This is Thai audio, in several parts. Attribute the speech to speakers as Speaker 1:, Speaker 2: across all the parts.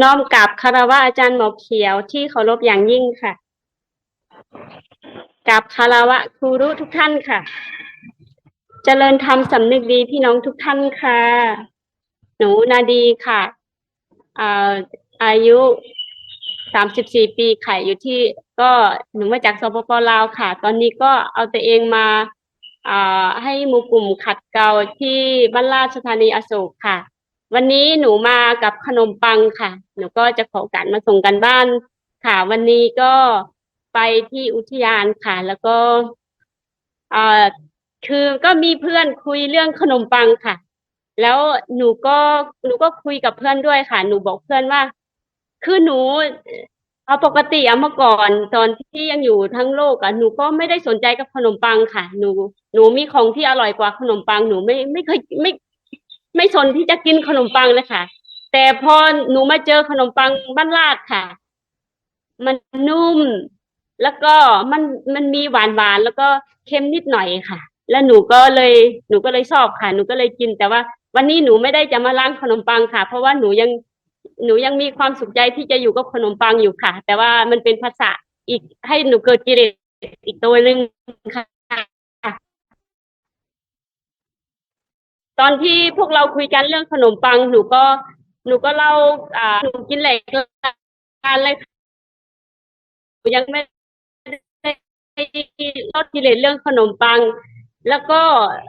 Speaker 1: น้อมกราบคารวะอาจารย์หมอเขียวที่เคารพอย่างยิ่งค่ะกราบคารวะครูรุทุกท่านค่ะเจริญธรรมสำนึกดีพี่น้องทุกท่านค่ะ หนูนาดีค่ะอาอายุสามสิบสี่ปีค่ะอยู่ที่ก็หนูมาจากสปปลาวค่ะ ตอนนี้ก็เอาตัวเองมาอ่าให้หมู่กลุ่มขัดเกลาที่บ้านราชธานีอโศกค่ะ วันนี้หนูมากับขนมปังค่ะ หนูก็จะขอโอการมาส่งกันบ้านค่ะ วันนี้ก็ไปที่อุทยานค่ะ แล้วก็เอ่อคือก็มีเพื่อนคุยเรื่องขนมปังค่ะ แล้วหนูก็หนูก็คุยกับเพื่อนด้วยค่ะ หนูบอกเพื่อนว่า คือหนูเอาปกติอะเมื่อก่อนตอนที่ยังอยู่ทั้งโลกอะหนูก็ไม่ได้สนใจกับขนมปังค่ะ หนูหนูมีของที่อร่อยกว่าขนมปังหนูไม่ไม่เคยไม่ ไม่สนที่จะกินขนมปังเลยค่ะ แต่พอหนูมาเจอขนมปังบ้านลาดค่ะ มันนุ่ม แล้วก็มันมันมีหวานหวานๆแล้วก็เค็มนิดหน่อยค่ะ แล้วหนูก็เลยหนูก็เลยชอบค่ะ หนูก็เลยกิน แต่ว่า วันนี้หนูไม่ได้จะมาล้างขนมปังค่ะ เพราะว่าหนูยังหนูยังมีความสุขใจที่จะอยู่กับขนมปังอยู่ค่ะ แต่ว่ามันเป็นภาษาอีกให้หนูเกิดกิเลสอีกตัวหนึ่งค่ะ ตอนที่พวกเราคุยกันเรื่องขนมปังหนูก็หนูก็เล่าอ่าหนูกินแหลกการเลยค่ะหนูยังไม่ได้ลดกิเลสเรื่องขนมปัง แล้วก็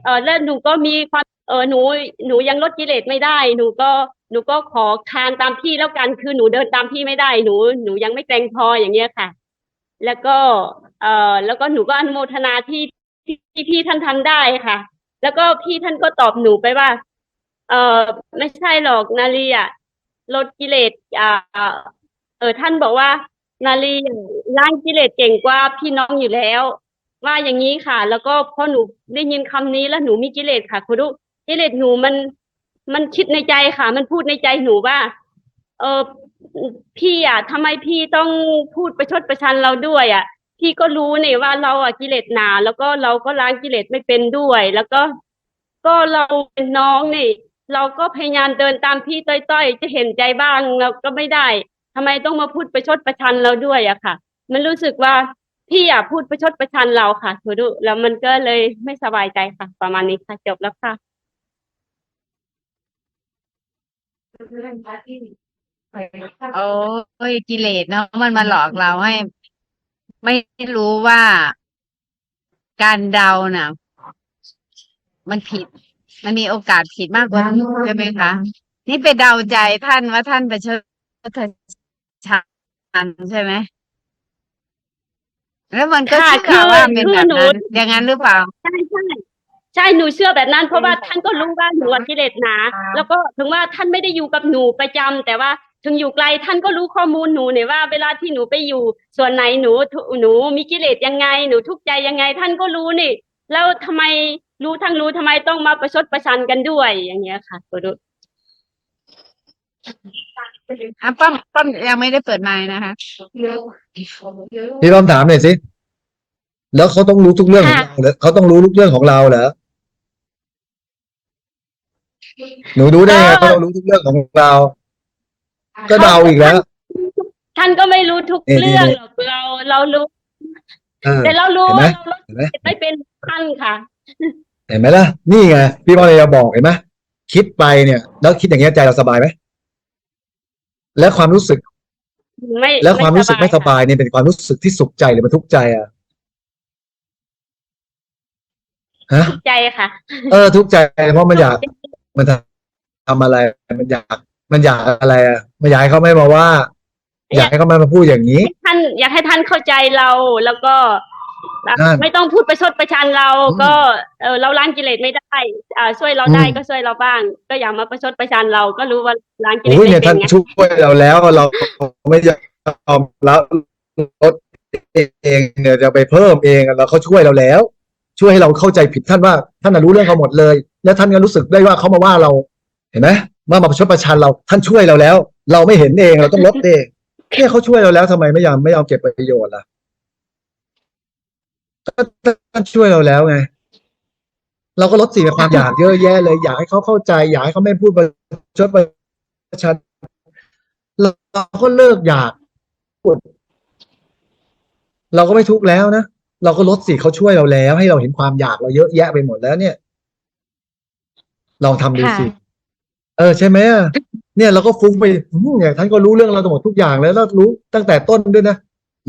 Speaker 1: เออแล้วหนูก็มีความเออหนูหนูยังลดกิเลสไม่ได้ หนูก็หนูก็ขอคานตามพี่แล้วกันคือหนูเดินตามพี่ไม่ได้หนูหนูยังไม่แกรงพออย่างเงี้ยค่ะ แล้วก็เออแล้วก็หนูก็อนุโมทนาที่ที่ที่พี่ท่านทำได้ค่ะ แล้วก็พี่ท่านก็ตอบหนูไปว่า เออไม่ใช่หรอกนาลีอะลดกิเลสอ่าเออท่านบอกว่า นาลีล้างกิเลสเก่งกว่าพี่น้องอยู่แล้ว ว่าอย่างนี้ค่ะ แล้วก็พอหนูได้ยินคำนี้แล้วหนูมีกิเลสค่ะคุณดูกิเลสหนูมันมันคิดในใจค่ะ มันพูดในใจหนูว่า เออพี่อะทำไมพี่ต้องพูดประชดประชันเราด้วยอะ พี่ก็รู้เนี่ยว่าเราอะกิเลสหนา แล้วก็เราก็ล้างกิเลสไม่เป็นด้วย แล้วก็ ก็เราเป็นน้องนี่ เราก็พยายามเดินตามพี่ต้อยๆ จะเห็นใจบ้างเราก็ไม่ได้ทำไมต้องมาพูดประชดประชันเราด้วยอะค่ะ มันรู้สึกว่าพี่อยากพูดประชดประชันเราค่ะทูดุแล้วมันก็เลยไม่สบายใจค่ะ ประมาณนี้ค่ะจบแล้วค่ะ
Speaker 2: โอ้ยกิเลสเนาะมันมาหลอกเราให้ ไม่รู้ว่าการเดาน่ะ มันผิด มันมีโอกาสผิดมากกว่านี้ใช่ไหมคะ นี่ไปเดาใจท่านว่าท่านประชดชันใช่ไหมแล้วมันก็
Speaker 1: ค่ะ
Speaker 2: เชื่อว่าเป็น
Speaker 1: คือ
Speaker 2: แบบ
Speaker 1: หนู
Speaker 2: นั้นอย่างนั้นหรือเปล่า
Speaker 1: ใช่ใช่ใช่หนูเชื่อแบบนั้น เพราะว่าท่านก็รู้ว่าหนูอะกิเลสหนา แล้วก็ถึงว่าท่านไม่ได้อยู่กับหนูประจำแต่ว่า ถึงอยู่ไกลท่านก็รู้ข้อมูลหนูเนี่ยว่า เวลาที่หนูไปอยู่ ส่วนไหนหนูทุหนูมีกิเลสยังไง หนูทุกข์ใจยังไง ท่านก็รู้นี่ แล้วทำไมรู้ทั้งรู้ทำไมต้องมาประชดประชันกันด้วยอย่างเงี้ยค่ะตัวดุ
Speaker 2: อะป้อมป้อมยังไม่ได้เปิดไมค์นะคะ
Speaker 3: พี่ป้อมถามหน่อยสิแล้วเขาต้องรู้ทุกเรื่องของเราเหรอเขาต้องรู้ทุกเรื่องของเราเหรอหนูรู้ได้ไงเขาต้องรู้ทุกเรื่องของเรา ก็เดาอีกแล้ว
Speaker 1: ท่านก็ไม่รู้ทุก
Speaker 3: นี่
Speaker 1: เรื่อง
Speaker 3: นี่
Speaker 1: หรอกเราเรารู้
Speaker 3: เออ
Speaker 1: แต่เรารู้
Speaker 3: เห็นไหม
Speaker 1: ว่าเรา
Speaker 3: เห็นไหม
Speaker 1: ไม่เป็นท่านค่ะ
Speaker 3: เห็นไหมล่ะ นี่ไงพี่ป้อมเลยจะบอกเห็นไหมคิดไปเนี่ย แล้วคิดอย่างเงี้ยใจเราสบายไหมแล้วความรู้สึก
Speaker 1: ไม่
Speaker 3: แล้วความรู้สึกไม่ส
Speaker 1: ค่ะ
Speaker 3: บายเนี่ยเป็นความรู้สึกที่สุขใจหรือมันทุกข์ใจอะฮะ
Speaker 1: ทุกข์ใจค่ะ
Speaker 3: เออ ทุกข์ใจเพราะมันอยากมันทำอะไรมันอยาก มันอยากอะไรอะมันอยากให้เขาไม่มาว่า อยากให้เขาไม่มาพูดอย่างนี้
Speaker 1: ให้ท่านอยากให้ท่านเข้าใจเราแล้วก็
Speaker 3: นั่น
Speaker 1: ไม่ต้องพูดประชดประชันเรา
Speaker 3: อืม
Speaker 1: ก็เออเราล้างกิเลสไม่ได้อ่าช่วยเราได้
Speaker 3: อืม
Speaker 1: ก็ช่วยเราบ้าง ก็อย่ามาประชดประชันเราก็รู้ว่าล้างกิเลส
Speaker 3: โอ้ย
Speaker 1: ไม่
Speaker 3: เนี่ย
Speaker 1: เป็
Speaker 3: ท่าน
Speaker 1: นไง
Speaker 3: ช่วยเราแล้วเราไม่ยอมแล้วลดเองเนี่ยจะไปเพิ่มเองแล้วเขาช่วยเราแล้ว ช่วยให้เราเข้าใจผิดท่านว่า ท่านน่ะรู้เรื่องเขาหมดเลย แล้วท่านก็รู้สึกได้ว่าเขามาว่าเรา เห็นไหม ว่ามาประชดประชันเราท่านช่วยเราแล้ว เราไม่เห็นเองเราต้องลดเองเนี่ยเขาช่วยเราแล้วทำไมไม่ยอมไม่ยอมเก็บประโยชน์ล่ะท่านช่วยเราแล้วไงเราก็ลดสิ่งความอยากเยอะแยะเลย อยากให้เขาเข้าใจ อยากให้เขาไม่พูดประชดประชันเราก็เลิกอยากเราก็ไม่ทุกข์แล้วนะเราก็ลดสิเขาช่วยเราแล้ว ให้เราเห็นความอยากเราเยอะแยะไปหมดแล้วเนี่ย ลองทำดูสิ เออใช่ไหมอะเนี่ยเราก็ฟุ้งไปอืมเนี่ยท่านก็รู้เรื่องเราหมดทุกอย่างแล้วแล้วรู้ตั้งแต่ต้นด้วยนะ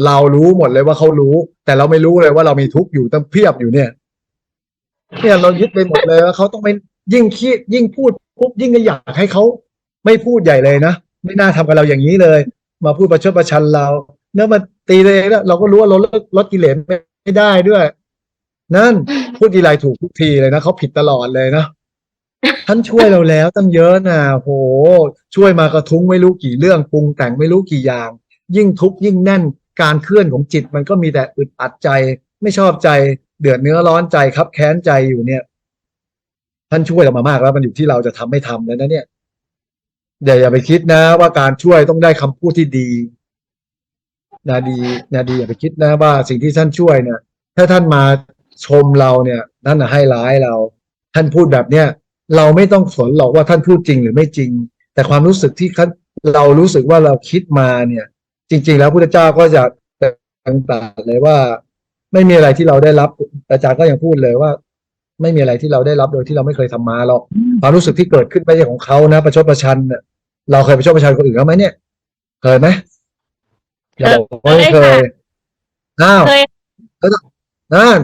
Speaker 3: เรารู้หมดเลยว่าเขารู้ แต่เราไม่รู้เลยว่าเรามีทุกข์อยู่ตั้งเพียบอยู่เนี่ย เนี่ยเรายึดไปหมดเลยว่าเขาต้องไม่ยิ่งคิดยิ่งพูดปุ๊บยิ่งอยากให้เขาไม่พูดใหญ่เลยนะไม่น่าทำกับเราอย่างนี้เลย มาพูดประชดประชันเราเนื้อมาตีเลยแล้วเราก็รู้ว่าเราลดลดกิเลสไม่ได้ด้วย นั่นพูดทีไรถูกทุกทีเลยนะเขาผิดตลอดเลยนะ ท่านช่วยเราแล้วตั้งเยอะนะโห ช่วยมากระทุ้งไม่รู้กี่เรื่องปรุงแต่งไม่รู้กี่อย่าง ยิ่งทุกข์ยิ่งแน่นการเคลื่อนของจิตมันก็มีแต่อึดอัดใจ ไม่ชอบใจเดือดเนื้อร้อนใจครับแค้นใจอยู่เนี่ย ท่านช่วยเรามามากแล้วมันอยู่ที่เราจะทำไม่ทำแล้วนะเนี่ยเดี๋ยวอย่าไปคิดนะ ว่าการช่วยต้องได้คำพูดที่ดีนาดีนาดีอย่าไปคิดนะว่าสิ่งที่ท่านช่วยเนี่ยถ้าท่านมาชมเราเนี่ยนั่นน่ะให้ร้ายเรา ท่านพูดแบบเนี้ย เราไม่ต้องสนหรอกว่าท่านพูดจริงหรือไม่จริง แต่ความรู้สึกที่ท่านเรารู้สึกว่าเราคิดมาเนี่ย จริง ๆ แล้วพุทธเจ้าก็จะต่างๆเลยว่า ไม่มีอะไรที่เราได้รับอาจารย์ก็ยังพูดเลยว่า ไม่มีอะไรที่เราได้รับโดยที่เราไม่เคยทำมาหรอกความรู้สึกที่เกิดขึ้นไม่ใช่ของเขานะ ประชดประชันเนี่ยเราเคยประชดประชันคนอื่นเขาไหมเนี่ย เคยไหมอย่าบอกว่าไม่เคยอ้าว
Speaker 1: เคย
Speaker 3: นั่น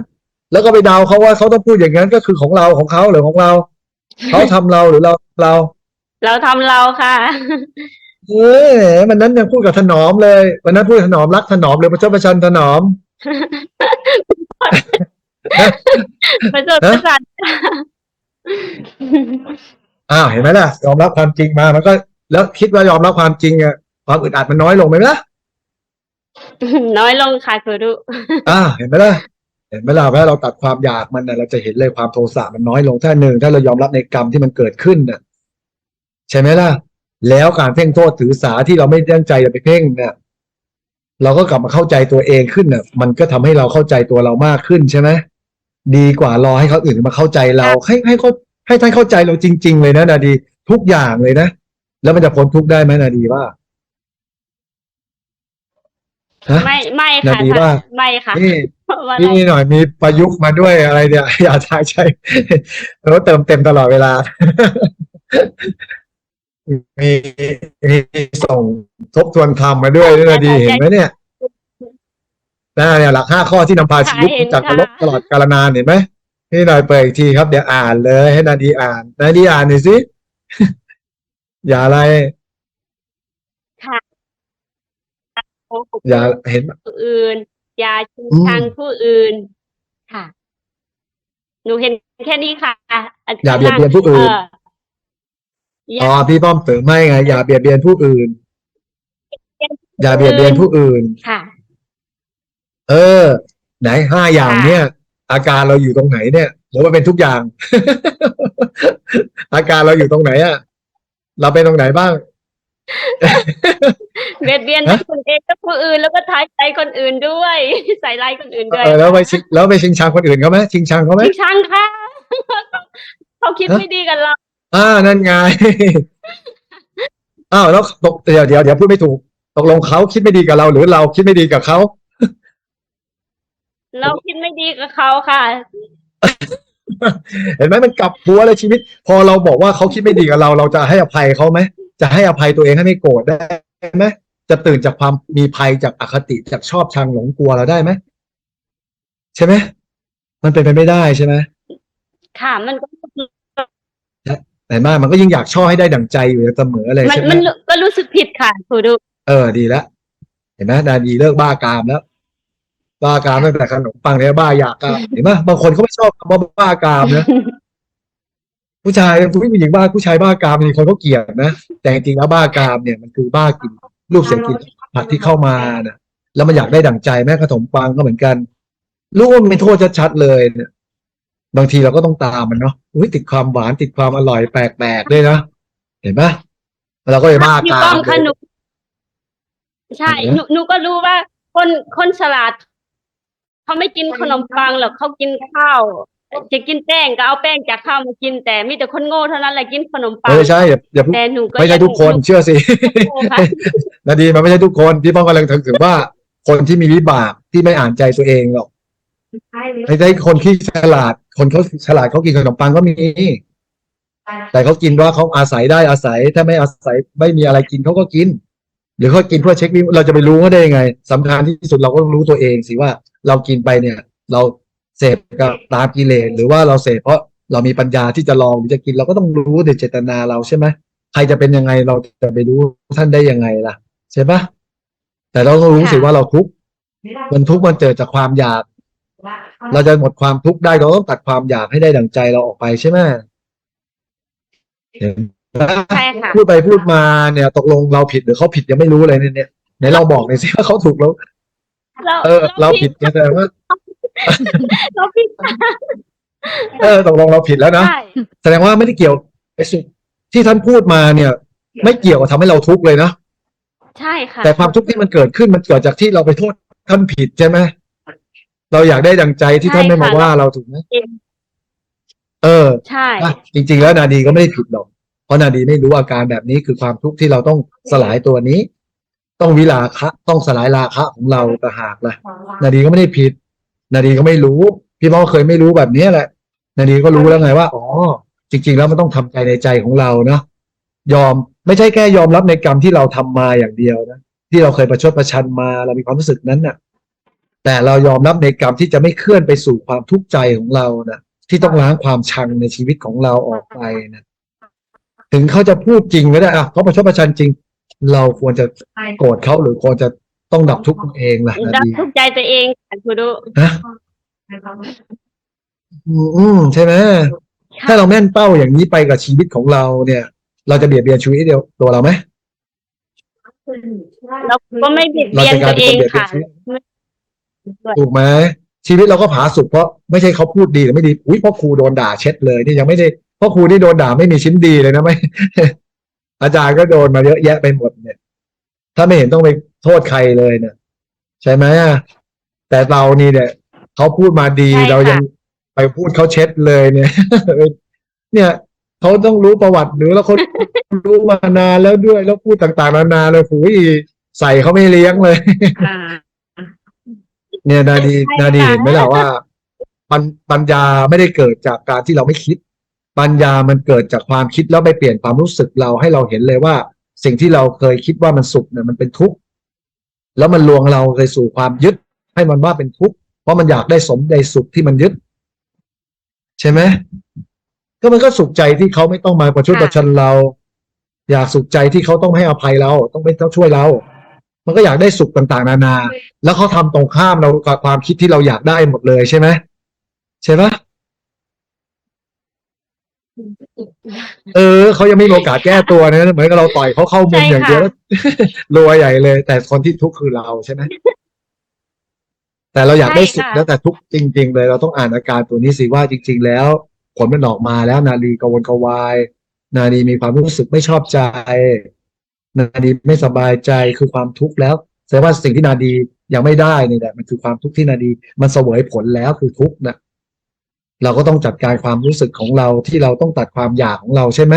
Speaker 3: แล้วก็ไปเดาเขาว่าเขาต้องพูดอย่างนั้นก็คือของเราของเขาหรือของเรา เขาทำเราหรือเราเรา
Speaker 1: เราทำเราค่ะ
Speaker 3: เอ้ยมันนั้นยังพูดกับถนอมเลยวันนั้นพูดถนอมรักถนอมเลยประชดประชันถนอม
Speaker 1: ประชดประชัน
Speaker 3: อ้าวเห็นไหมล่ะ ยอมรับความจริงมามันก็ แล้วคิดว่ายอมรับความจริงอะความอึดอัดมันน้อยลงไหมล่ะ
Speaker 1: น้อยลงค่ะครูรุ
Speaker 3: อ่าเห็นไหมล่ะ เห็นไหมล่ะว่าเราตัดความอยากมันนะเราจะเห็นเลยความโทสะมันน้อยลงถ้าหนึ่งถ้าเรายอมรับในกรรมที่มันเกิดขึ้นน่ะใช่ไหมล่ะ แล้วการเพ่งโทษถือสาที่เราไม่ตั้งใจจะไปเพ่งเนี่ยเราก็กลับมาเข้าใจตัวเองขึ้นน่ะ มันก็ทำให้เราเข้าใจตัวเรามากขึ้นใช่ไหมดีกว่ารอให้เขาอื่นมาเข้าใจเรา ให้ให้เขาให้ท่านเข้าใจเราจริง ๆ เลยนะนาดี ทุกอย่างเลยนะ แล้วมันจะพ้นทุกข์ได้ไหมนาดีว่า ฮะ
Speaker 1: ไม่ไม่
Speaker 3: นา
Speaker 1: ค่ะ
Speaker 3: ดี
Speaker 1: ท่าน
Speaker 3: ว่า
Speaker 1: ไม่ค่ะ
Speaker 3: นี่
Speaker 1: เพราะว่า
Speaker 3: นี่หน่อยมีประยุกต์มาด้วยอะไรเนี่ย อย่าใช่ใช่แล้วเติมเต็มตลอดเวลา มีมีส่งทบทวนธรรมมาด้วยด้วยนะดีเห็นไหมเนี่ยน่าเนี่ยหลักห้าข้อที่นำพาชีวิตจากนรกตลอดกาลนานเห็นไหมนี่หน่อยเปิดอีกทีครับเดี๋ยวอ่านเลยให้นาดีอ่าน นาดีอ่านหน่อยสิ อย่าอะไร อย่าเห็น
Speaker 1: ผู้อื่น อย่าชิง
Speaker 3: อืม
Speaker 1: ชังผู้อื่น ค่ะ หนูเห็นแค่นี้ค่ะ
Speaker 3: อย่าเบียดเบียนผู้อื่น
Speaker 1: เอย่า
Speaker 3: อ๋อพี่ป้อมเสริมให้ไง อย่าเบียดเบียนผู้อื่น อย่าเบียดเบียนผู้อื่น
Speaker 1: ค่ะ
Speaker 3: เออ ไหนห้าอย่าง
Speaker 1: ค่ะ
Speaker 3: เนี่ย อาการเราอยู่ตรงไหนเนี่ยหรือว่าเป็นทุกอย่าง อาการเราอยู่ตรงไหนอะเราเป็นตรงไหนบ้าง
Speaker 1: เบียดเบียน
Speaker 3: ฮะ
Speaker 1: คนเองกับผู้อื่นแล้วก็ท้ายใจคนอื่นด้วย ใส่ร้ายคนอื่นด้วย
Speaker 3: เออแล้วไปชิงแล้วไปชิงชังคนอื่นเขาไหมชิงชังเขาไหม
Speaker 1: ชิงชังค่ะเขาคิด
Speaker 3: ฮะ
Speaker 1: ไม่ดีกับเรา
Speaker 3: อ่านั่นไงอ้าวแล้วตกเดี๋ยวเดี๋ยวเดี๋ยวพูดไม่ถูกตกลงเขาคิดไม่ดีกับเรา หรือเราคิดไม่ดีกับเขา
Speaker 1: เราคิดไม่ดีกับเขาค่ะ
Speaker 3: เห็นไหมมันกลับหัวเลยชีวิต พอเราบอกว่าเขาคิดไม่ดีกับเรา เราจะให้อภัยเขาไหมจะให้อภัยตัวเองให้ไม่โกรธได้ ไหมจะตื่นจากความมีภัยจากอคติจากชอบชังหลงกลัวเราได้ไหมใช่ไหมมันเป็นไปไม่ได้ใช่ไหม
Speaker 1: ค่ะมันก็
Speaker 3: แต่มากมันก็ยิ่งอยากชอบให้ได้ดั่งใจอยู่เสมอเลย
Speaker 1: มัน
Speaker 3: ใช่ไหม
Speaker 1: มันก็รู้สึกผิดค่ะครูดู
Speaker 3: เออดีแล้วเห็นไหมดาดีเลิกบ้ากามแล้วบ้ากามตั้งแต่ขนมปังเนี่ยบ้าอยากกามเห็นไหมบางคนเขาไม่ชอบคำว่าบ้ากามนะ ผู้ชายผู้หญิงบ้าผู้ชายบ้ากามมีคนเขาเกลียดนะ แต่จริงๆแล้วบ้ากามเนี่ยมันคือบ้ากินรูปเสียงกลินผัดที่เข้ามานะแล้วมันอยากได้ดั่งใจแม่ขนมปังก็เหมือนกันรู้ว่ามันเป็นโทษชัดๆเลยเนี่ยบางทีเราก็ต้องตามมันเนาะอุ้ยติดความหวานติดความอร่อยแปลกๆด้วยนะเห็นปะเราก็เลยบ้า
Speaker 1: พี่
Speaker 3: กา
Speaker 1: ป้อ
Speaker 3: ม
Speaker 1: มค่ะหนูใช่
Speaker 3: เห็นไหม
Speaker 1: หนูหนูก็รู้ว่าคนคนฉลาดเขาไม่กินขนมปังหรอกเขากินข้าว จะกินแป้งก็เอาแป้งจากข้าวมากิน แต่มีแต่คนโง่เท่านั้นแหละกินขนมปัง
Speaker 3: ไม่ใช่อย่าอย่าพูด
Speaker 1: แต่หนูก็
Speaker 3: ไม่ใช่ทุกคนเชื่อสิ
Speaker 1: โง่ค่ะ
Speaker 3: นาดีมันไม่ใช่ทุกคนพี่ป้องกำลังถึงว่า คนที่มีวิบากที่ไม่อ่านใจตัวเองหรอกไม่ใช่คนที่ฉลาด คนเขาฉลาดเขากินขนมปังก็มี แต่เขากินว่าเขาอาศัยได้อาศัย ถ้าไม่อาศัยไม่มีอะไรกินเขาก็กินหรือเขากินเพื่อเช็ควิเราจะไปรู้เขาได้ยังไงสำคัญที่สุดเราก็ต้องรู้ตัวเองสิว่าเรากินไปเนี่ย เรา เสพกับตามกิเลสหรือว่าเราเสพเพราะเรามีปัญญาที่จะลองหรือจะกินเราก็ต้องรู้ในเจตนาเราใช่ไหมใครจะเป็นยังไงเราจะไปรู้ท่านได้ยังไงล่ะ ใช่ปะแต่เราต้องรู้สิว่าเราทุกข์มันทุกข์มันเกิดจากความอยาก เราจะหมดความทุกข์ได้เราต้องตัดความอยากให้ได้ดั่งใจเราออกไปใช่ไหมเห็นไหม
Speaker 1: ใช่ค่ะ
Speaker 3: พูดไปพูดมาเนี่ย ตกลงเราผิดหรือเขาผิดยังไม่รู้เลยเนี่ยเนี่ยไหนเราบอกหน่อยสิว่าเขาถูกแล้ว
Speaker 1: เรา
Speaker 3: เออ เราผิดไงแสดงว่า
Speaker 1: เราผิด
Speaker 3: เออตกลงเราผิดแล้วนะ
Speaker 1: ใช่
Speaker 3: แสดงว่าไม่ได้เกี่ยวไอ้สุขที่ท่านพูดมาเนี่ย ไม่เกี่ยวกับทำให้เราทุกข์เลยนะ
Speaker 1: ใช่ค่ะ
Speaker 3: แต่ความทุกข์ที่มันเกิดขึ้นมันเกิดจากที่เราไปโทษท่านผิดใช่ไหมเราอยากได้ดังใจที่ท่านไม่มาว่าเราถูกไหมเออ
Speaker 1: ใช่
Speaker 3: อะจริง ๆ แล้วนาดีก็ไม่ได้ผิดหรอก เพราะนาดีไม่รู้อาการแบบนี้คือความทุกข์ที่เราต้องสลายตัวนี้ ต้องวิลาคะ ต้องสลายราคะของเราต่างหากล่ะ นาดีก็ไม่ได้ผิด นาดีก็ไม่รู้ พี่พ่อเคยไม่รู้แบบนี้แหละ นาดีก็รู้แล้วไงว่าอ๋อจริง ๆ แล้วมันต้องทำใจในใจของเราเนาะยอมไม่ใช่แค่ยอมรับในกรรมที่เราทำมาอย่างเดียวนะที่เราเคยประชดประชันมาเรามีความรู้สึกนั้นน่ะ แต่เรายอมรับในกรรมที่จะไม่เคลื่อนไปสู่ความทุกข์ใจของเรานะที่ต้องล้างความชังในชีวิตของเราออกไปนะถึงเขาจะพูดจริงก็ได้อะเขาประชดประชันจริง เราควรจะโกรธเขาหรือควรจะ ต้องดับทุกข์ตัวเองล่ะนา
Speaker 1: ดับ
Speaker 3: ดี
Speaker 1: ทุกข์ใจตัวเองค่ะครูดู
Speaker 3: นะอืมอืมใช่ไหมถ้าเราแม่นเป้าอย่างนี้ไปกับชีวิตของเราเนี่ย เราจะเบียดเบียนชีวิตเดียวตัวเราไหม
Speaker 1: เราก็ไม่เบียด
Speaker 3: เรา
Speaker 1: เบียน
Speaker 3: จะก
Speaker 1: ตั
Speaker 3: ลายวเป็น
Speaker 1: เอ
Speaker 3: คน
Speaker 1: ง
Speaker 3: เบียดเบีย
Speaker 1: ค่ะ
Speaker 3: นชีวิตถูกไหมชีวิตเราก็ผาสุกเพราะไม่ใช่เขาพูดดีหรือไม่ดีอุ้ยพ่อครูโดนด่าเช็ดเลยนี่ยังไม่ได้พ่อครูที่โดนด่าไม่มีชิ้นดีเลยนะไม่อาจารย์ก็โดนมาเยอะแยะไปหมดเนี่ย ถ้าไม่เห็นต้องไป โทษใครเลยเนี่ยใช่ไหมอะแต่เรานี่เนี่ยเขาพูดมาดี
Speaker 1: ใช่ค่ะ
Speaker 3: เรายังไปพูดเขาเช็ดเลยเนี่ย เนี่ยเขาต้องรู้ประวัติหรือแล้วเขารู้มานานแล้วด้วยแล้วพูดต่างๆนานาเลยหูยใส่เขาไม่เลี้ยงเลย
Speaker 2: อ่า
Speaker 3: เนี่ยนาดี
Speaker 1: ใช่
Speaker 3: นาดี
Speaker 1: ค่ะ
Speaker 3: เห็นไหมล่ะว่าปัญปัญญาไม่ได้เกิดจากการที่เราไม่คิด ปัญญามันเกิดจากความคิดแล้วไปเปลี่ยนความรู้สึกเราให้เราเห็นเลยว่า สิ่งที่เราเคยคิดว่ามันสุขเนี่ยมันเป็นทุกข์ แล้วมันลวงเราไปสู่ความยึด ให้มันว่าเป็นทุกข์เพราะมันอยากได้สมในสุขที่มันยึด ใช่ไหมก็มันก็สุขใจที่เขาไม่ต้องมาประชดประชันเรา อยากสุขใจที่เขาต้องให้อภัยเรา ต้องไม่ต้องช่วยเรา มันก็อยากได้สุขต่างๆ นานา แล้วเขาทำตรงข้ามเรากับความคิดที่เราอยากได้หมดเลยใช่ไหมใช่ปะ เออเขายังไม่มีโอกาสแก้ตัวนะเหมือนกับเราต่อยเขาเข้ามุม
Speaker 1: ใช่
Speaker 3: อย่างเดียว
Speaker 1: ค่ะ
Speaker 3: แล้วรัวใหญ่เลย แต่คนที่ทุกข์คือเราใช่ไหมแต่เราอยากได้สุข
Speaker 1: ใช่ค่ะ
Speaker 3: แล้วแต่ทุกข์จริง ๆ เลย เราต้องอ่านอาการตัวนี้สิว่าจริง ๆ แล้ว ผลมันออกมาแล้ว นาลีกระวนกระวาย นาลีมีความรู้สึกไม่ชอบใจ นาดีไม่สบายใจคือความทุกข์แล้วแสดงว่าสิ่งที่นาดียังไม่ได้นี่แหละมันคือความทุกข์ที่นาดี มันเสวยผลแล้วคือทุกข์นะ เราก็ต้องจัดการความรู้สึกของเราที่เราต้องตัดความอยากของเราใช่ไหม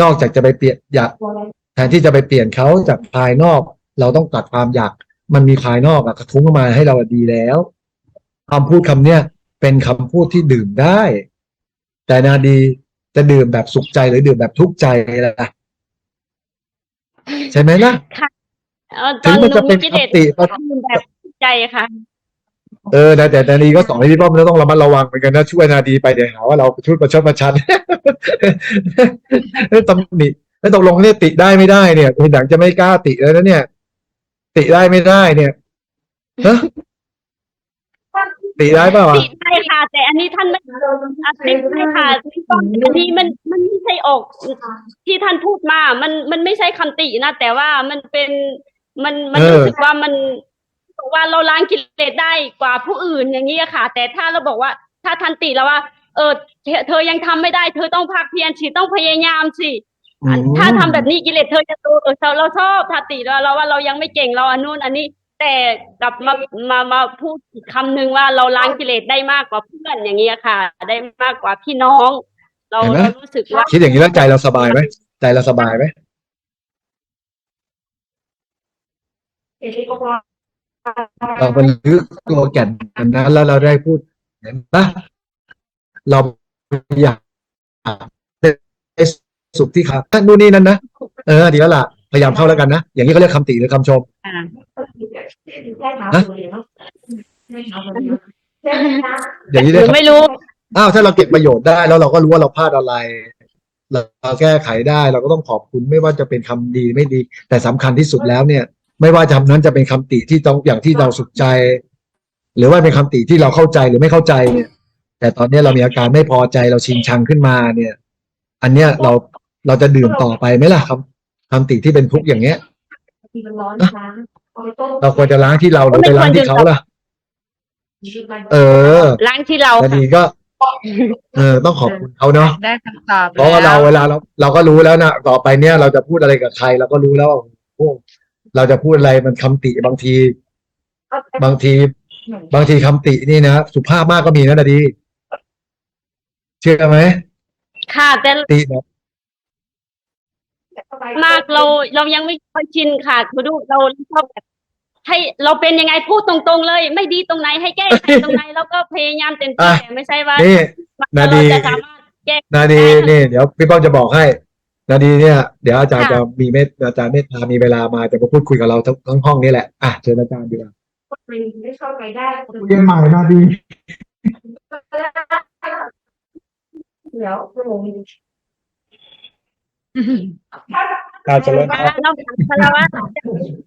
Speaker 3: นอกจากจะไปเปลี่ยนอยากแทนที่จะไปเปลี่ยนเขาจากภายนอก เราต้องตัดความอยาก มันมีภายนอกอะกระทุ้งเข้ามาให้เราดีแล้วคำพูดคำเนี้ยเป็นคำพูดที่ดื่มได้ แต่นาดีจะดื่มแบบสุขใจหรือดื่มแบบทุกข์ใจล่ะใช่ไหมล่ะ
Speaker 1: เอ่อต
Speaker 3: ถึ
Speaker 1: องน
Speaker 3: มัน
Speaker 1: หนู
Speaker 3: จะเป็
Speaker 1: มี
Speaker 3: น
Speaker 1: กิเลส
Speaker 3: คติปะ
Speaker 1: แบบใจค่ะ
Speaker 3: เออแต่แต่นาดีก็สอนให้พี่ป้อมแล้วต้องระมัดระวังเหมือนกันนะช่วยนาดีไปเดี๋ยวหาว่าเราชุดประชดประชันเอ้ยตำหนิแล้วตกลงเนี่ยติได้ไม่ได้เนี่ยทีหลังจะไม่กล้าติแล้วนะเนี่ย ติได้ไม่ได้เนี่ยฮะติได้เปล่า
Speaker 1: ติ
Speaker 3: อะ
Speaker 1: ได้ค่ะ แต่อันนี้ท่านไม่อาติได้ค่ะอันนี้มันมันไม่ใช่ออก ที่ท่านพูดมา มันมันไม่ใช่คำตินะแต่ว่ามันเป็นมันมันรู้สึกว่ามัน บอกว่าเราล้างกิเลสได้กว่าผู้อื่นอย่างนี้อะค่ะ แต่ถ้าเราบอกว่าถ้าท่านติแล้วว่า เออ เธอเธอยังทำไม่ได้ เธอต้องพักเพียรสิต้องพยายามสิ
Speaker 3: อืม
Speaker 1: ถ้าทำแบบนี้กิเลสเธอจะโตเออเราเราชอบถ้าติเราเราว่าเรายังไม่เก่งเราอันนู้นอันนี้แต่แต่กลับมามามาพูดอีกคำหนึ่งว่าเราล้างกิเลสได้มากกว่าเพื่อนอย่างเงี้ยค่ะ ได้มากกว่าพี่น้อง เรา
Speaker 3: เห็นไหม
Speaker 1: เรารู้สึกว่า
Speaker 3: คิดอย่างนี้แล้วใจเราสบายไหมใจเราสบายไหม เราเป็นลึกตัวแก่นกันนะแล้วเราได้พูดเห็นปะเราอยากได้สุขที่ขาดนู่นนี่นั่นนะเออดีแล้วล่ะพยายามเข้าแล้วกันนะอย่างนี้เขาเรียกคำติหรือคำชม
Speaker 2: อ่า
Speaker 3: อย่างนี้
Speaker 1: ห
Speaker 3: ได้
Speaker 1: นู
Speaker 3: ครับ
Speaker 1: ไม่รู้
Speaker 3: อ้าวถ้าเราเก็บประโยชน์ได้ แล้วเราก็รู้ว่าเราพลาดอะไร เราเราแก้ไขได้ เราก็ต้องขอบคุณไม่ว่าจะเป็นคำดีไม่ดี แต่สำคัญที่สุดแล้วเนี่ย ไม่ว่าคำนั้นจะเป็นคำติที่ต้องอย่างที่เราสุขใจ หรือว่าเป็นคำติที่เราเข้าใจหรือไม่เข้าใจเนี่ย แต่ตอนนี้เรามีอาการไม่พอใจเราชิงชังขึ้นมาเนี่ย อันเนี้ยเราเราจะดื่มต่อไปไหมล่ะคำคำติที่เป็นทุกข์อย่างเงี้ยเราควรจะล้างที่เราหรือไปล้างที่เขาล่ะ เออ
Speaker 1: ล้างที่เรา
Speaker 3: นาดีก็ เออ ต้องขอบคุณเขาเนาะ
Speaker 2: ได้คำตอบ
Speaker 3: เพราะว่าเรา
Speaker 2: แล้ว
Speaker 3: เวลาเราเราก็รู้แล้วนะต่อไปเนี่ยเราจะพูดอะไรกับใครเราก็รู้แล้วว่าโอ้ เราจะพูดอะไรมันคำติบางที บางที บางทีคำตินี่นะสุภาพมากก็มีนะนาดี เชื่อไหม
Speaker 1: ค่ะแต่
Speaker 3: ติแบบ
Speaker 1: มากเราเรายังไม่ค่อยชินค่ะคุณดูเราชอบแบบให้เราเป็นยังไงพูดตรงๆเลย ไม่ดีตรงไหนให้แก้ไขตรงไหนเราก็พยายามเต็มที่แต่ไม่ใช่ว่า
Speaker 3: นี่นาดี
Speaker 1: เราจะสามารถแก้
Speaker 3: นาดีนี่เดี๋ยวพี่ป้องจะบอกให้ นาดีเนี่ยเดี๋ยวอาจารย์
Speaker 1: ค่ะ
Speaker 3: จะมีเมตอาจารย์เมตตามีเวลามาจะมาพูดคุยกับเราทั้งทั้งห้องนี้แหละอะเชิญอาจารย์ดีกว่า
Speaker 4: ไม่เข้าไปได้
Speaker 3: เรียนใหม่นาดี
Speaker 4: เดี๋ยวพระองค์
Speaker 3: การเจริญ
Speaker 1: อ่าน้องคารวะ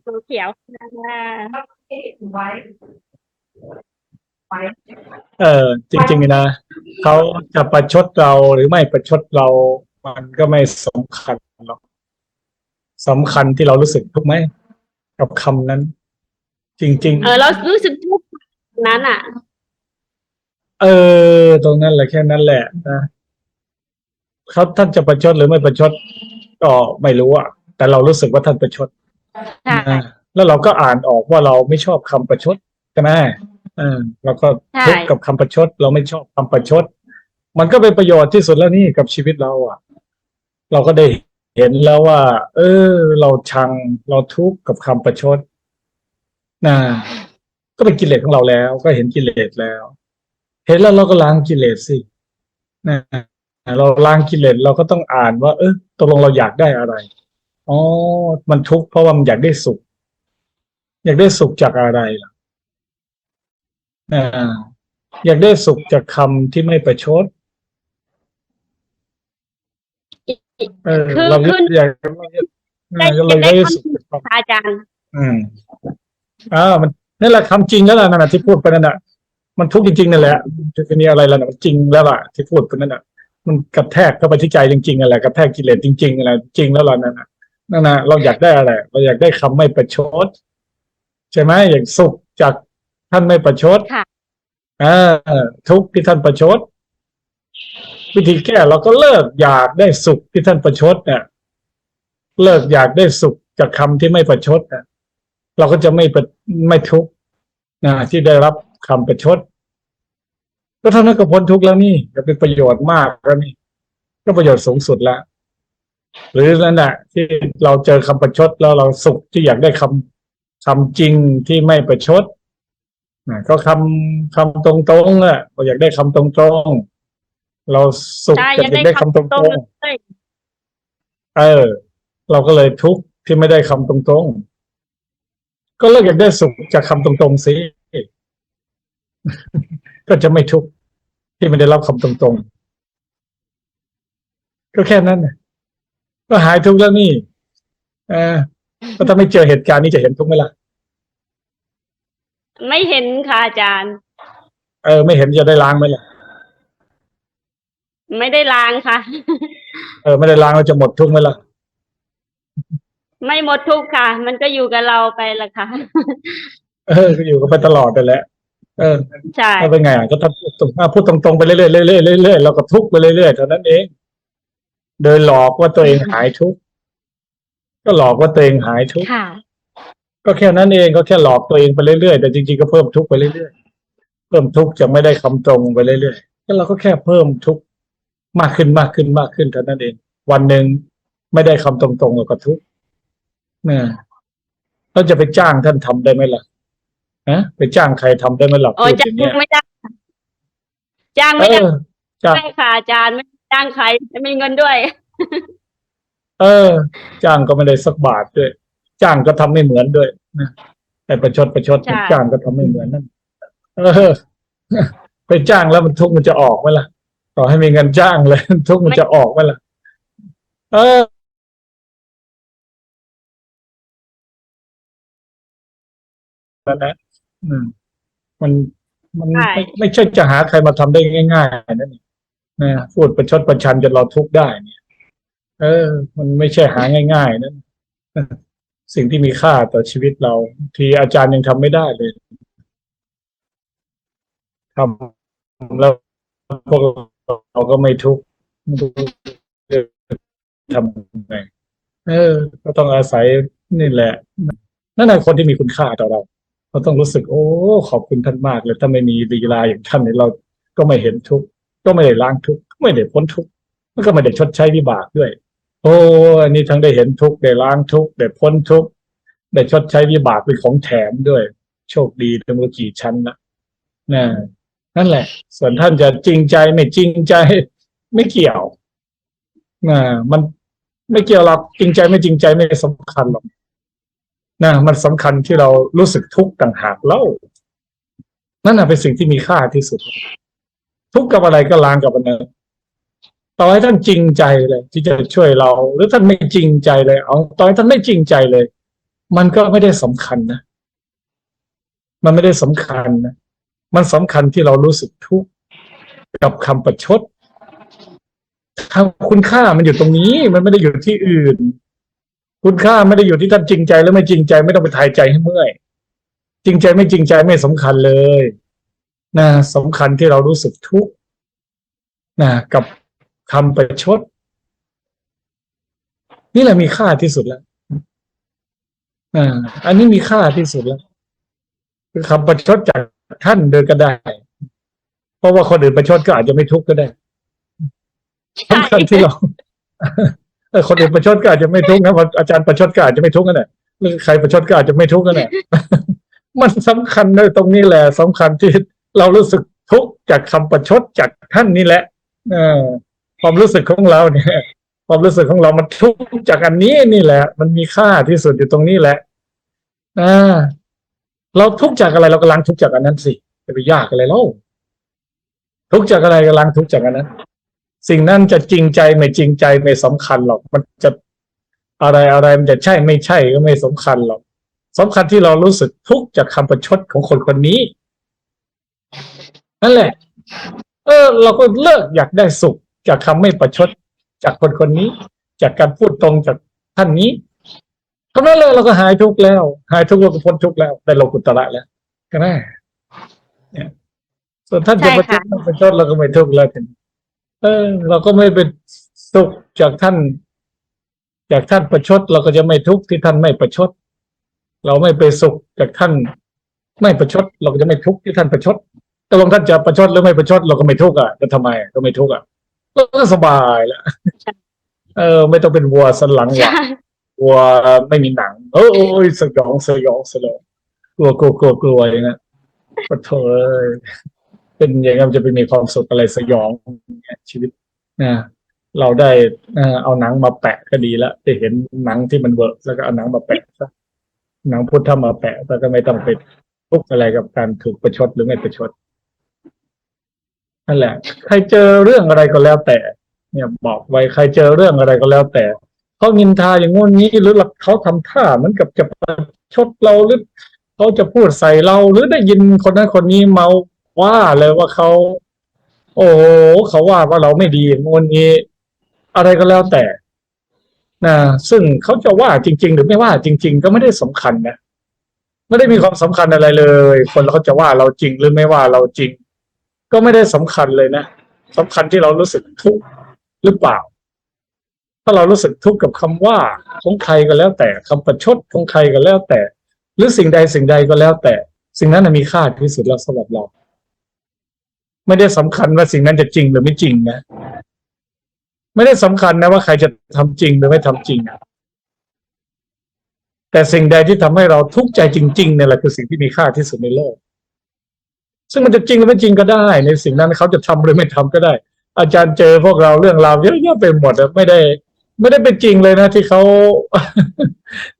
Speaker 1: ตัวเขียวอ่า
Speaker 4: ไว้
Speaker 5: เออจริง ๆ นะเขาจะประชดเราหรือไม่ประชดเรา มันก็ไม่สำคัญหรอกสำคัญที่เรารู้สึกทุกข์ไหมกับคำนั้น จริง
Speaker 1: เออเรารู้สึกทุกข์นั้นอะ
Speaker 5: ๆเออ ตรงนั้นแหละแค่นั้นแหละนะเขาท่านจะประชดหรือไม่ประชดก็ไม่รู้อะแต่เรารู้สึกว่าท่านประชด
Speaker 1: ใช่
Speaker 5: นะแล้วเราก็อ่านออกว่าเราไม่ชอบคำประชดใช่ไหมเออเราก็ทุกข์กับคำประชด เราไม่ชอบคำประชด มันก็เป็นประโยชน์ที่สุดแล้วนี่กับชีวิตเราอะ เราก็ได้เห็นแล้วว่า เออ เราชังเราทุกข์กับคำประชดนะก็เป็นกิเลสของเราแล้ว ก็เห็นกิเลสแล้ว เห็นแล้วเราก็ล้างกิเลสสินะเราล้างกิเลสเราก็ต้องอ่านว่า เออตกลงเราอยากได้อะไรอ๋อมันทุกข์เพราะว่ามันอยากได้สุข อยากได้สุขจากอะไรล่ะอ่าอยากได้สุขจากคำที่ไม่ประชด เออ
Speaker 1: คือ
Speaker 5: เรา
Speaker 1: คือ
Speaker 5: อยาก
Speaker 1: ได้
Speaker 5: เราเลย
Speaker 1: ได้
Speaker 5: ได้
Speaker 1: คำ
Speaker 5: สุข
Speaker 1: จริง
Speaker 5: จากค
Speaker 1: ค่ะอาจารย์ำ
Speaker 5: อืมอ่ามันนั่นแหละคำจริงแล้วล่ะนั่นแหะที่พูดไปนั่นแหะมันทุกข์จริงๆนั่นแหละจะมีอะไรล่ะมันจริงแล้วล่ะที่พูดไปนั่นแหะมันกระแทกเข้าไปที่ใจจริงๆนั่นแหละกระแทกกิเลสจริงๆอะไรจริงแล้วล่ะนั่นน่ะนั่นน่ะเราอยากได้อะไร เราอยากได้คำไม่ประชด ใช่ไหมอย่างสุขจากท่านไม่ประชด
Speaker 1: ค่ะ
Speaker 5: อ่าทุกข์ที่ท่านประชด วิธีแก้เราก็เลิกอยากได้สุขที่ท่านประชดเนี่ยเลิกอยากได้สุขจากคำที่ไม่ประชดเนี่ยเราก็จะไม่ประไม่ทุกข์นะที่ได้รับคำประชดก็เท่านั้นก็พ้นทุกข์แล้วนี่ก็เป็นประโยชน์มากแล้วนี่ก็ประโยชน์สูงสุดแล้วหรือนั่นแหละที่เราเจอคำประชดแล้วเราสุขที่อยากได้คำคำจริงที่ไม่ประชดนะก็คำคำตรงๆอะเราอยากได้คำตรงๆ เราสุข
Speaker 1: ใช่
Speaker 5: จะ
Speaker 1: ยัง
Speaker 5: อยาก
Speaker 1: ได้
Speaker 5: ได้คำต
Speaker 1: คำตร
Speaker 5: รงง
Speaker 1: ๆเลย
Speaker 5: ๆเออ เราก็เลยทุกข์ที่ไม่ได้คำตรงๆก็เลิกอยากได้สุขจากคำตรงๆสิก็จะไม่ทุกข์ที่ไม่ได้รับคำตรงๆก็แค่นั้นนะก็หายทุกข์แล้วนี่เออก็ถ้าไม่เจอเหตุการณ์นี้จะเห็นทุกข์ไหมล่ะ
Speaker 1: ไม่เห็นค่ะอาจารย์
Speaker 5: เออ ไม่เห็นจะได้ล้างไหมล่ะ
Speaker 1: ไม่ได้ล้างค่ะ
Speaker 5: เออไม่ได้ล้างเราจะหมดทุกข์ไหมล่ะ
Speaker 1: ไม่หมดทุกข์ค่ะ มันก็อยู่กับเราไปละค่ะ
Speaker 5: เออก็อยู่กันไปตลอดไปแหละเออ
Speaker 1: ใช่
Speaker 5: แล้วเป็นไงอะก็ถ้าพูดตรงอะพูดตรงๆไปเรื่อยๆเรื่อยๆเรื่อยๆเราก็ทุกข์ไปเรื่อยๆเท่านั้นเอง โดยหลอกว่าตัวเองหายทุกข์ก็หลอกว่าตัวเองหายทุกข์
Speaker 1: ค่ะ
Speaker 5: ก็แค่นั้นเองก็แค่หลอกตัวเองไปเรื่อยๆแต่จริงๆก็เพิ่มทุกข์ไปเรื่อยๆเพิ่มทุกข์จะไม่ได้คำตรงไปเรื่อยๆแล้วเราก็แค่เพิ่มทุกข์ มากขึ้นมากขึ้นมากขึ้นเท่านั้นเอง วันหนึ่งไม่ได้คำตรงๆเราก็ทุกข์เนี่ยเราจะไปจ้างท่านทำได้ไหมล่ะนะไปจ้างใครทำได้ไหมล่ะ
Speaker 1: โอ้
Speaker 5: พูดอ
Speaker 1: จ้าง
Speaker 5: ย่างเงี้ย
Speaker 1: ไม่ได้จ้าง
Speaker 5: เอ
Speaker 1: ไม่ได้
Speaker 5: อจ้าง
Speaker 1: ใช่ค่ะอาจารย์ไม่จ้างใครไม่มีเงินด้วย
Speaker 5: เออ จ้างก็ไม่ได้สักบาทด้วย จ้างก็ทำไม่เหมือนด้วยนะแต่ประชดประชด
Speaker 1: ใช่
Speaker 5: จ้างก็ทำไม่เหมือนนั่นเออไปจ้างแล้วมันทุกข์มันจะออกไหมล่ะ ต่อให้มีเงินจ้างเลย ทุกข์มันจะออกไหมล่ะเออนั่นแหละอืม มันมัน
Speaker 1: ใช่
Speaker 5: ไม่ไม่ใช่จะหาใครมาทำได้ง่ายๆนั่นเองนะพูดประชดประชันจนเราทุกข์ได้เนี่ย เออ มันไม่ใช่หาง่ายๆนั่นสิ่งที่มีค่าต่อชีวิตเรา ทีอาจารย์ยังทำไม่ได้เลยทำแล้วพวก เราก็ไม่ทุกข์ทำไงเออ ก็ต้องอาศัยนี่แหละ นั่นแหละคนที่มีคุณค่าต่อเราเราต้องรู้สึก โอ้ ขอบคุณท่านมากเลยถ้าไม่มีลีลาอย่างท่านเนี่ยเราก็ไม่เห็นทุกข์ก็ไม่ได้ล้างทุกข์ก็ไม่ได้พ้นทุกข์มันก็ไม่ได้ชดใช้วิบากด้วย โอ้อันนี้ทั้งได้เห็นทุกข์ได้ล้างทุกข์ได้พ้นทุกข์ได้ชดใช้วิบากเป็นของแถมด้วย โชคดีทั้งกี่ชั้นนะนะ นั่นแหละ ส่วนท่านจะจริงใจไม่จริงใจ ไม่เกี่ยวนะมันไม่เกี่ยวหรอกจริงใจไม่จริงใจไม่สำคัญหรอกนะมันสำคัญที่เรารู้สึกทุกข์ต่างหากเล่านั่นน่ะเป็นสิ่งที่มีค่าที่สุด ทุกข์กับอะไรก็ล้างกับอันนั้นต่อให้ท่านจริงใจเลย ที่จะช่วยเรา หรือท่านไม่จริงใจเลย เอาต่อให้ท่านไม่จริงใจเลย มันก็ไม่ได้สำคัญนะมันไม่ได้สำคัญนะ มันสำคัญที่เรารู้สึกทุกข์กับคำประชดทางคุณค่ามันอยู่ตรงนี้ มันไม่ได้อยู่ที่อื่น คุณค่าไม่ได้อยู่ที่ท่านจริงใจหรือไม่จริงใจไม่ต้องไปทายใจให้เมื่อย จริงใจไม่จริงใจไม่สำคัญเลยนะสำคัญที่เรารู้สึกทุกข์นะกับคำประชด นี่แหละมีค่าที่สุดแล้วอ่าอันนี้มีค่าที่สุดแล้ว คือคำประชดจาก ท่านเดินก็ได้ เพราะว่าคนอื่นประชดก็อาจจะไม่ทุกข์ก็ได้สำคัญที่เราเออคนอื่นประชดก็อาจจะไม่ทุกข์นะเพราะอาจารย์ประชดก็อาจจะไม่ทุกข์กันแหละหรือใครประชดก็อาจจะไม่ทุกข์กันแหละมันสำคัญในตรงนี้แหละสำคัญที่เรารู้สึกทุกข์จากคำประชดจากท่านนี่แหละเออความรู้สึกของเราเนี่ย ความรู้สึกของเรามันทุกข์จากอันนี้นี่แหละ มันมีค่าที่สุดอยู่ตรงนี้แหละ อ่า เราทุกข์จากอะไรเรากำลังทุกข์จากอันนั้นสิจะไปยากอะไรเล่าทุกข์จากอะไรกำลังทุกข์จากอันนั้น สิ่งนั้นจะจริงใจไม่จริงใจไม่สำคัญหรอก มันจะอะไรอะไรมันจะใช่ไม่ใช่ก็ไม่สำคัญหรอกสำคัญที่เรารู้สึกทุกข์จากคำประชดของคนคนนี้ นั่นแหละ เออ เราก็เลิกอยากได้สุข จากคำไม่ประชด จากคนคนนี้ จากการพูดตรงจากท่านนี้ ก็นั้นเลยเราก็หายทุกข์แล้ว หายทุกข์เราก็พ้นทุกข์แล้วได้โลกุตระแล้ว ก็ได้เนี่ยส่วนท่านจะประชดไม่ประชดเราก็ไม่ทุกข์แล้วทีนี้เออ เราก็ไม่เป็นสุขจากท่าน จากท่านประชดเราก็จะไม่ทุกข์ที่ท่านไม่ประชด เราไม่ไปสุขจากท่าน ไม่ประชด เราก็จะไม่ทุกข์ที่ท่านประชดตกลงท่านจะประชดหรือไม่ประชดเราก็ไม่ทุกข์อะแล้วทำไมก็ไม่ทุกข์อะก็สบายแล้วเออ ไม่ต้องเป็นวัวสันหลังหวา นวัวไม่มีหนังโอ้ยสยองสยองสยองกลัวกลัวกลัวกลัวอย่างเงี้ยปะเถอยเป็นอย่างนั้นจะไปมีความสุขอะไรสยองเนี่ยชีวิตนะเราได้เอ่อเอาหนังมาแปะก็ดีแล้วได้เห็นหนังที่มันเวิร์กแล้วก็เอาหนังมาแปะซะหนังพุทธมาแปะแล้วก็ไม่ต้องไปทุกข์อะไรกับการถูกประชดหรือไม่ประชดนั่นแหละ ใครเจอเรื่องอะไรก็แล้วแต่ เนี่ยบอกไว้ใครเจอเรื่องอะไรก็แล้วแต่ เขานินทาอย่างงู้นนี้หรือเขาทำท่าเหมือนกับจะประชดเราหรือเขาจะพูดใส่เราหรือได้ยินคนนั้นคนนี้เมาว่าเลยว่าเขาโอ้โหเขาว่าว่าเราไม่ดีงู้นนี้ อะไรก็แล้วแต่นะซึ่งเขาจะว่าจริง ๆ หรือไม่ว่าจริง ๆ ก็ไม่ได้สำคัญนะไม่ได้มีความสำคัญอะไรเลย คนเขาจะว่าเราจริงหรือไม่ว่าเราจริง ก็ไม่ได้สำคัญเลยนะสำคัญที่เรารู้สึกทุกข์หรือเปล่า ถ้าเรารู้สึกทุกข์กับคำว่าของใครก็แล้วแต่คำประชดของใครก็แล้วแต่ หรือสิ่งใดสิ่งใดก็แล้วแต่ สิ่งนั้นนะมีค่าที่สุดแล้วสำหรับเรา ไม่ได้สำคัญว่าสิ่งนั้นจะจริงหรือไม่จริงนะไม่ได้สำคัญนะว่าใครจะทำจริงหรือไม่ทำจริงนะแต่สิ่งใดที่ทำให้เราทุกข์ใจจริงๆเนี่ยแหละคือสิ่งที่มีค่าที่สุดในโลก ซึ่งมันจะจริงหรือไม่จริงก็ได้ ในสิ่งนั้นเขาจะทำหรือไม่ทำก็ได้ อาจารย์เจอพวกเราเรื่องราวเยอะแยะไปหมดอะไม่ได้ ไม่ได้เป็นจริงเลยนะ ที่เขา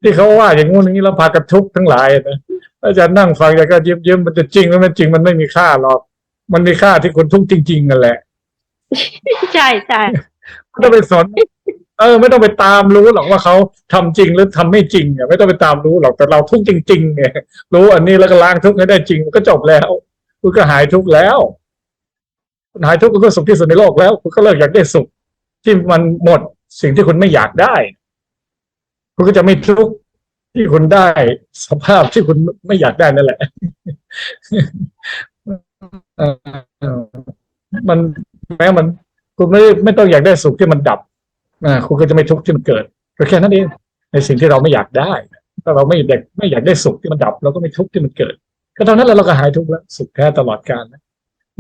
Speaker 5: ที่เขาว่าอย่างงู้นอย่างนี้แล้วพากันทุกข์ทั้งหลายนะอาจารย์นั่งฟังแล้วก็ยิ้มยิ้มมันจะจริงหรือไม่จริงมันไม่มีค่าหรอก มันมีค่าที่คุณทุกข์จริงๆนั่นแหละ
Speaker 1: ใช่ใช่
Speaker 5: ไม่ต้องไปสนเออ ไม่ต้องไปตามรู้หรอกว่าเขาทำจริงหรือทำไม่จริงเนี่ยไม่ต้องไปตามรู้หรอกแต่เราทุกข์จริง ๆ เนี่ย รู้อันนี้แล้วก็ล้างทุกข์ให้ได้จริงมันก็จบแล้วคุณก็หายทุกข์แล้วคุณหายทุกข์คุณก็สุขที่สุดในโลกแล้วคุณก็เลิกอยากได้สุขที่มันหมด สิ่งที่คุณไม่อยากได้ คุณก็จะไม่ทุกข์ที่คุณได้สภาพที่คุณไม่อยากได้นั่นแหละมันแม้มัน คุณไม่ไม่ต้องอยากได้สุขที่มันดับอ่าคุณก็จะไม่ทุกข์ที่มันเกิดก็แค่นั้นเองในสิ่งที่เราไม่อยากได้ถ้าเราไม่อยากไม่อยากได้สุขที่มันดับ เราก็ไม่ทุกข์ที่มันเกิด ก็เท่านั้นแหละเราก็หายทุกข์แล้วสุขแท้ตลอดกาลนะ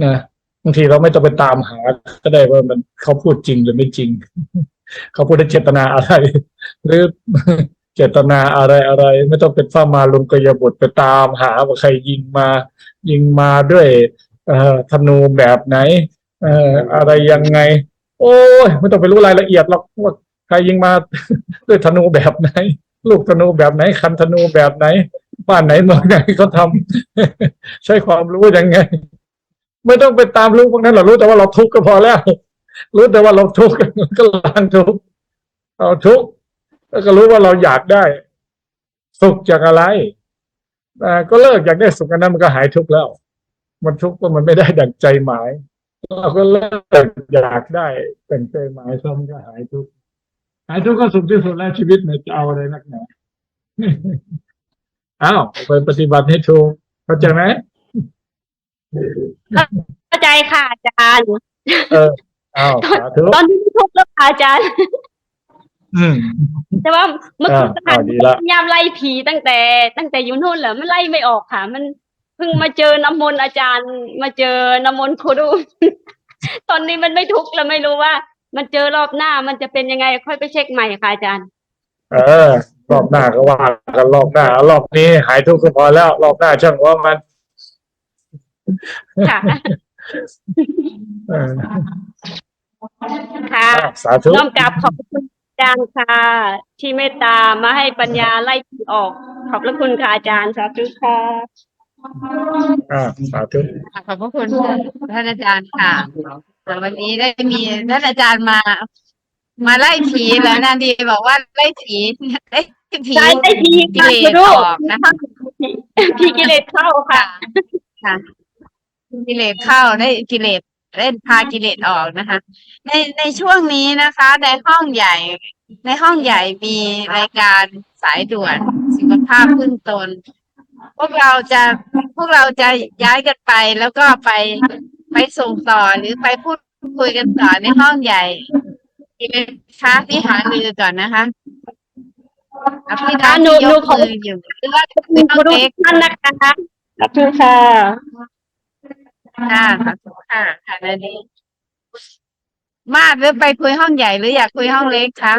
Speaker 5: นะบางทีเราไม่ต้องไปตามหา ก็ได้ว่ามันเขาพูดจริงหรือไม่จริง เขาพูดด้เจตนาอะไร หรือเจตนาอะไรอะไร ไม่ต้องเป็นฟ้ามาลงกยบุตรไปตามหาว่าใครยิงมา ยิงมาด้วยธนูแบบไหนเอ่ออะไรยังไง โอ้ยไม่ต้องไปรู้รายละเอียดหรอกว่าใครยิงมาด้วยธนูแบบไหน ลูกธนูแบบไหน คันธนูแบบไหนบ้านไหนเมืองไหนเขาทำใช้ความรู้ยังไง ไม่ต้องไปตามรู้พวกนั้นหรอกรู้แต่ว่าเราทุกข์ก็พอแล้ว รู้แต่ว่าเราทุกข์ก็ล้างทุกข์เอาทุกข์แล้วก็รู้ว่าเราอยากได้ สุขจากอะไรอ่าก็เลิกอยากได้สุขอันนั้นมันก็หายทุกข์แล้ว มันทุกข์เพราะมันไม่ได้ดังใจหมาย เราก็เลิกอยากได้แต่งใจหมายซ้ำก็หายทุกข์หายทุกข์ก็สุขที่สุดแล้วชีวิตเนี่ยจะเอาอะไรนักหนาอ้าวไปปฏิบัติให้ถูกเข้าใจไหม
Speaker 1: เข้าใจค่ะอาจารย์
Speaker 5: เออ อ้าวสาธุ
Speaker 1: ตอนที่ทุกข์แล้วค่ะอาจารย์
Speaker 5: อืม
Speaker 1: แต่ว่าเมื่อ
Speaker 5: อ่า
Speaker 1: คืนผ่าน
Speaker 5: อ่าดีละ
Speaker 1: พยายามไล่ผีตั้งแต่ ตั้งแต่อยู่นู่นเหรอมันไล่ไม่ออกค่ะ มันเพิ่งมาเจอน้ำมนต์อาจารย์ มาเจอน้ำมนต์ครูดู ตอนนี้มันไม่ทุกข์แล้วไม่รู้ว่า มันเจอรอบหน้ามันจะเป็นยังไงค่อยไปเช็คใหม่ค่ะอาจารย์
Speaker 5: เออ รอบหน้าก็ว่ากันรอบหน้ารอบนี้หายทุกข์ก็พอแล้ว รอบหน้าช่างว่ามัน
Speaker 1: ค่ะ
Speaker 5: เออ
Speaker 1: ค่ะ
Speaker 5: อ้าวสาธุ
Speaker 1: น้อมกราบขอบคุณอาจารย์ค่ะ ที่เมตตามาให้ปัญญาไล่ผีออก ขอบพระคุณค่ะอาจารย์สาธุค่ะ
Speaker 5: อ่าสาธุ
Speaker 2: ขอบพระคุณท่านอาจารย์ค่ะแต่วันนี้ได้มีท่านอาจารย์มา มาไล่ผีแล้วนันดีบอกว่าไล่ผีไล่ผี
Speaker 1: ใช่ได้ผี
Speaker 2: กิ
Speaker 1: ค่ะ
Speaker 2: เล
Speaker 1: คุ
Speaker 2: ส
Speaker 1: ณลู
Speaker 2: อกอกนะคะ
Speaker 1: ผีกิเลสเข้าค่ะ
Speaker 2: ค่ะกิเลสเข้าได้กิเลส เล่นพากิเลสออกนะคะ ในในช่วงนี้นะคะ ในห้องใหญ่ ในห้องใหญ่มีรายการสายด่วนสุขภาพพื้นตน พวกเราจะพวกเราจะย้ายกันไปแล้วก็ไปไปส่งต่อหรือไปพูดคุยกันต่อในห้องใหญ่ดีไหมคะพี่หารือก่อนนะคะอะพี่น้อง
Speaker 1: หนู
Speaker 2: ที่ย
Speaker 1: หนู
Speaker 2: ก
Speaker 1: ขอ
Speaker 2: มืออยู่หรือว่า
Speaker 1: ขอบ
Speaker 2: คุยห้
Speaker 1: คุ
Speaker 2: อง
Speaker 1: ณทุ
Speaker 2: เล็ก
Speaker 1: กท่านนะคะขอบคุณค่ะ
Speaker 2: ค่ะขอบคุณค่ะค่ะนาดีมาหรือไปคุยห้องใหญ่หรืออยากคุยห้องเล็กคะ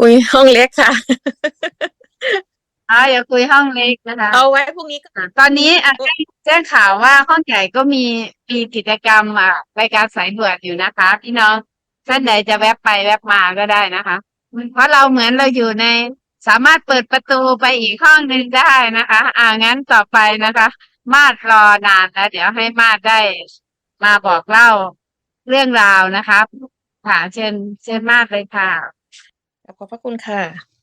Speaker 6: คุยห้องเล็กค่ะ
Speaker 2: อ๋ออยากคุยห้องเล็กนะคะ
Speaker 6: เอาไว้พรุ่งนี้ก่อน
Speaker 2: ตอนนี้อะแจ้งแจ้งข่าวว่าห้องใหญ่ก็มีมีกิจกรรมอะรายการสายด่วนอยู่นะคะ พี่น้องท่านใดจะแวบไปแวบมาก็ได้นะคะ เพราะเราเหมือนเราอยู่ในสามารถเปิดประตูไปอีกห้องหนึ่งได้นะคะ อ่างั้นต่อไปนะคะ มาดรอนานแล้วเดี๋ยวให้มาดได้มาบอกเล่าเรื่องราวนะคะค่ะเชิญเชิญมาดเลยค่ะ
Speaker 6: ขอบพระคุณค่ะ